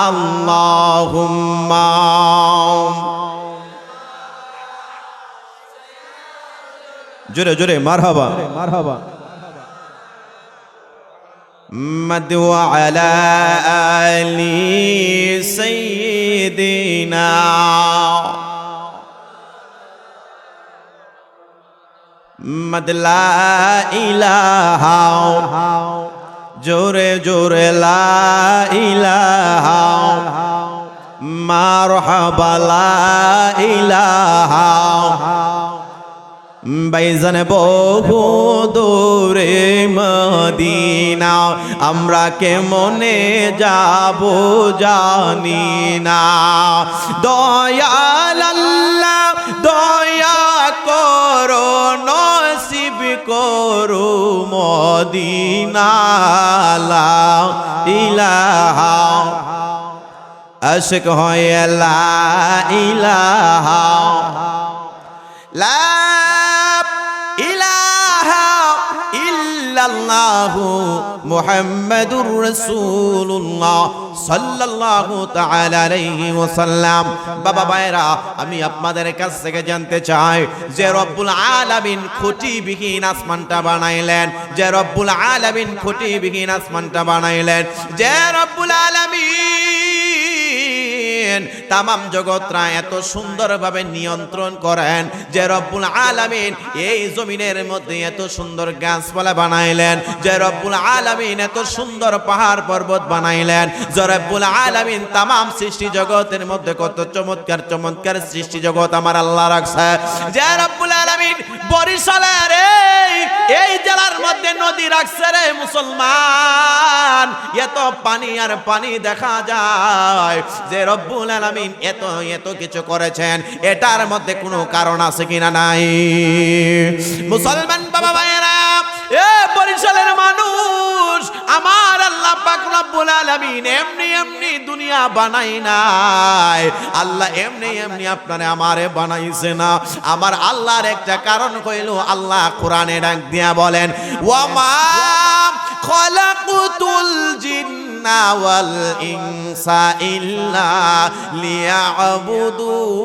আল্লাহুম্মা জোরে জোরে মারহাবা মারহাবা محمد وعلى آل سيدنا محمد لا إله জোরে জোরে লা ইলাহা মারহাবা লা ইলাহা। বাইজান বহু দূরে মদিনা, আমরা কেমনে যাব জানি না। দয়াল আল্লাহ, দয়া করো, নসিব করো মদিনা ইলাহা। আশক হয় লা লা ইল্লাল্লাহু আমি আপনাদের কাছ থেকে জানতে চাই, যে রব্বুল আলামিন খুঁটিবিহীন আসমানটা বানাইলেন, যে রব্বুল আলামিন খুঁটিবিহীন আসমানটা বানাইলেন, যে রব্বুল আলামিন তামাম জগৎরা এত সুন্দরভাবে নিয়ন্ত্রণ করেন যে রব্বুল আলামিন এই জমিনের মধ্যে এত সুন্দর গাছপালা বানাইলেন, যে রব্বুল আলামিন এত সুন্দর পাহাড় পর্বত বানাইলেন, যে রব্বুল আলামিন তামাম সৃষ্টি জগতের মধ্যে কত চমৎকার চমৎকার সৃষ্টি জগৎ আমার আল্লাহ রাখছে। যে রব্বুল আলামিন বরিশালের এই এই জেলার মধ্যে নদী রাখছে রে। মুসলমান, এত পানি আর পানি দেখা যায় যে রব্বুল আলামিন এত এত কিছু করেছেন, এটার মধ্যে কোনো কারণ আছে কিনা নাই? মুসলমান বাবা ভাইয়েরা, এ বরিশালের মানুষ, আমার আল্লাহ পাক রব্বুল আলামিন এমনি এমনি দুনিয়া বানাই নাই। আল্লাহ এমনি এমনি আপনারে আমারে বানাইছে না। আমার আল্লাহর একটা কারণ কইল আল্লাহ কোরআনে ডাক দিয়া বলেন ওয়ামা খলাকুতুল خلقت الجن والإنس إلا ليعبدون.